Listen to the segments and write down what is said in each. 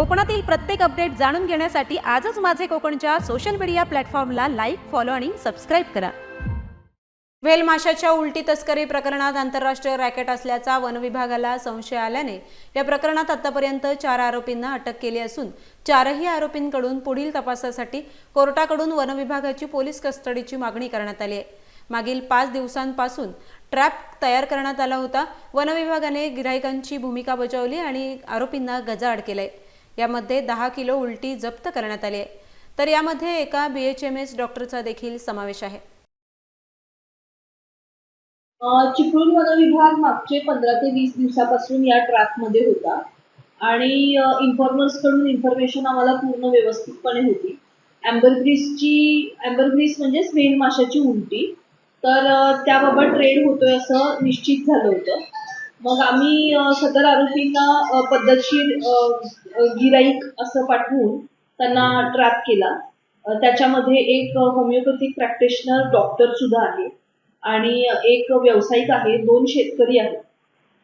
कोकणातील प्रत्येक अपडेट जाणून घेण्यासाठी आजच माझे कोकणच्या सोशल मीडिया प्लॅटफॉर्मला लाईक फॉलो आणि सबस्क्राईब करा. व्हेलमाशाच्या उलटी तस्करी प्रकरणात आंतरराष्ट्रीय रॅकेट असल्याचा वन विभागाला संशय आल्याने या प्रकरणात आतापर्यंत चार आरोपींना अटक केली असून चारही आरोपींकडून पुढील तपासासाठी कोर्टाकडून वन विभागाची पोलीस कस्टडीची मागणी करण्यात आली आहे. मागील पाच दिवसांपासून ट्रॅप तयार करण्यात आला होता. वन विभागाने गिरायकांची भूमिका बजावली आणि आरोपींना गजाआड केलंय. यामध्ये दहा किलो उलटी जप्त करण्यात आली आहे. तर यामध्ये एका बी एच एम एस डॉक्टरचा देखील समावेश आहे. चिपळूण वन विभाग मागचे पंधरा ते वीस दिवसापासून या ट्रॅकमध्ये होता. आणि इन्फॉर्मर्सकडून इन्फॉर्मेशन आम्हाला पूर्ण व्यवस्थितपणे होती. अँबरग्रीसची अँबरग्रीस म्हणजे मेन माशाची उलटी. तर त्याबाबत ट्रेड होतोय असं निश्चित झालं होतं. मग आम्ही सदर आरोपींना पद्धतशीर गिराईक असं पाठवून त्यांना ट्रॅप केला. त्याच्यामध्ये एक होमिओपॅथिक प्रॅक्टिशनर डॉक्टर सुद्धा आहे आणि एक व्यावसायिक आहे दोन शेतकरी आहेत.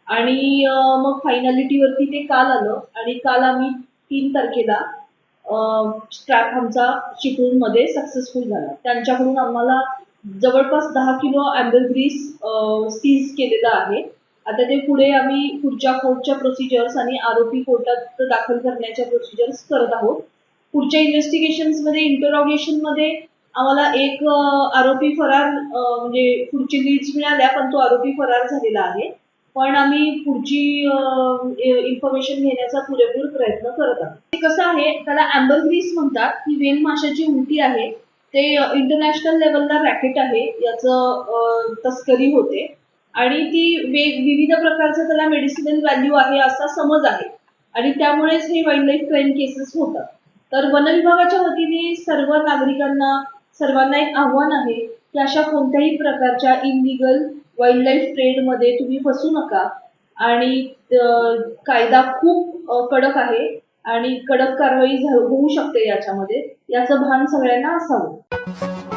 आणि मग फायनॅलिटीवरती ते काल आलं आणि काल आम्ही तीन तारखेला स्ट्रॅप आमचा चिपळूणमध्ये सक्सेसफुल झाला. त्यांच्याकडून आम्हाला जवळपास दहा किलो अँबरग्रीस सीज केलेला आहे. आता ते पुढे आम्ही पुढच्या कोर्टच्या प्रोसिजर्स आणि आरोपी कोर्टात दाखल करण्याच्या प्रोसिजर्स करत आहोत. पुढच्या इन्व्हेस्टिगेशन्समध्ये मध्ये आम्हाला एक आरोपी फरार म्हणजे पुढची लीड्स मिळाल्या पण तो आरोपी फरार झालेला आहे. पण आम्ही पुढची इन्फॉर्मेशन घेण्याचा पुरेपूर प्रयत्न करत आहोत. ते कसं आहे त्याला अँबल ग्रीस म्हणतात. ही वेल माशाची उलटी आहे. ते इंटरनॅशनल लेवलला रॅकेट आहे. याचं तस्करी होते. आणि ती वेग विविध प्रकारचं त्याला मेडिसिनल व्हॅल्यू आहे असा समज आहे. आणि त्यामुळेच हे वाईल्ड लाईफ क्राईम केसेस होतात. तर वन विभागाच्या वतीने सर्व नागरिकांना सर्वांना एक आव्हान आहे की अशा कोणत्याही प्रकारच्या इनलिगल वाईल्ड लाईफ ट्रेडमध्ये तुम्ही फसू नका. आणि कायदा खूप कडक आहे आणि कडक कारवाई होऊ शकते याच्यामध्ये. याचं भान सगळ्यांना असावं.